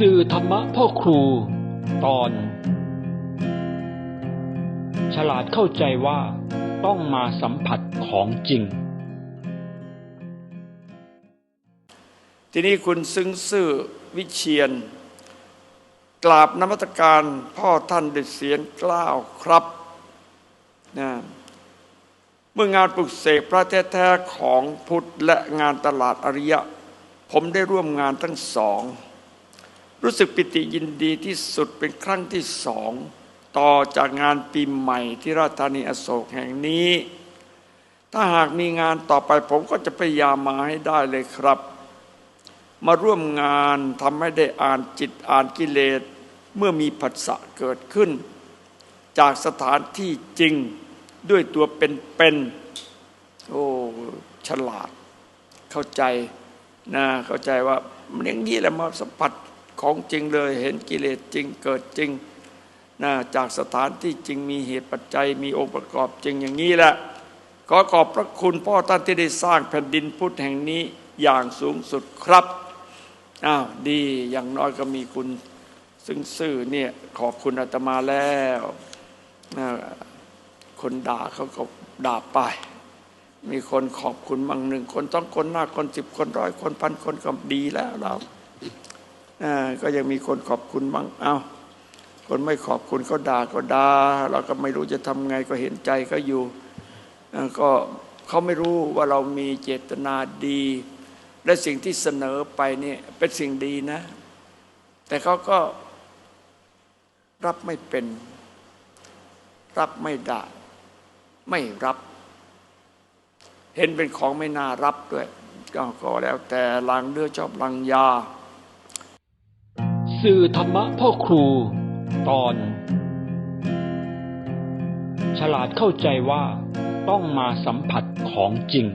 สื่อธรรมะพ่อครู ตอน ฉลาดเข้าใจว่าต้องมาสัมผัสของจริง ทีนี้คุณซึ้งซื่อวิเชียน กราบนมัตการพ่อท่านด้วยเสียงกล้าวครับนะเมื่องานปลุกเสกพระแท้ๆของพุทธและงานตลาดอริยะ ผมได้ร่วมงานทั้งสอง รู้สึกปิติยินดีที่สุดเป็นครั้งที่สอง ต่อจากงานปีใหม่ที่ราชธานีอโศกแห่งนี้ ถ้าหากมีงานต่อไปผมก็จะพยายามมาให้ได้เลยครับ มาร่วมงานทำให้ได้อ่านจิตอ่านกิเลสเมื่อมีผัสสะเกิดขึ้น จากสถานที่จริงด้วยตัวเป็นๆโอ้ฉลาด เข้าใจนะเข้าใจว่ามันอย่างนี้แหละมาสัมผัส ของจริงเลย เห็นกิเลสจริงเกิดจริงนะจากสถานที่จริงมีเหตุปัจจัยมีองค์ประกอบจริงอย่างนี้แหละ ขอขอบพระคุณพ่อท่านที่ได้สร้างแผ่นดินพุทธแห่งนี้อย่างสูงสุดครับอ้าวดีอย่างน้อยก็มีคุณซึ่งซื่อเนี่ยขอบคุณอาตมาแล้วคนด่าเขาก็ด่าไป มีคนขอบคุณบางหนึ่งคนต้องคนหน้าคนสิบคนร้อยคนพันคนก็ดีแล้วเรา ก็ยังมีคนขอบคุณบ้างเอา้าคนไม่ขอบคุณเขาด่าก็ด่าเราก็ไม่รู้จะทำไงก็เห็นใจก็อยู่ก็เขาไม่รู้ว่าเรามีเจตนาดี และสิ่งที่เสนอไปเนี่ยเป็นสิ่งดีนะ แต่เขาก็รับไม่เป็น รับไม่ได้ไม่รับ เห็นเป็นของไม่น่ารับด้วยก็ก็แล้วแต่ลังเลือชอบลังยา สื่อธรรมะพ่อครู ตอน ฉลาดเข้าใจว่าต้องมาสัมผัสของจริง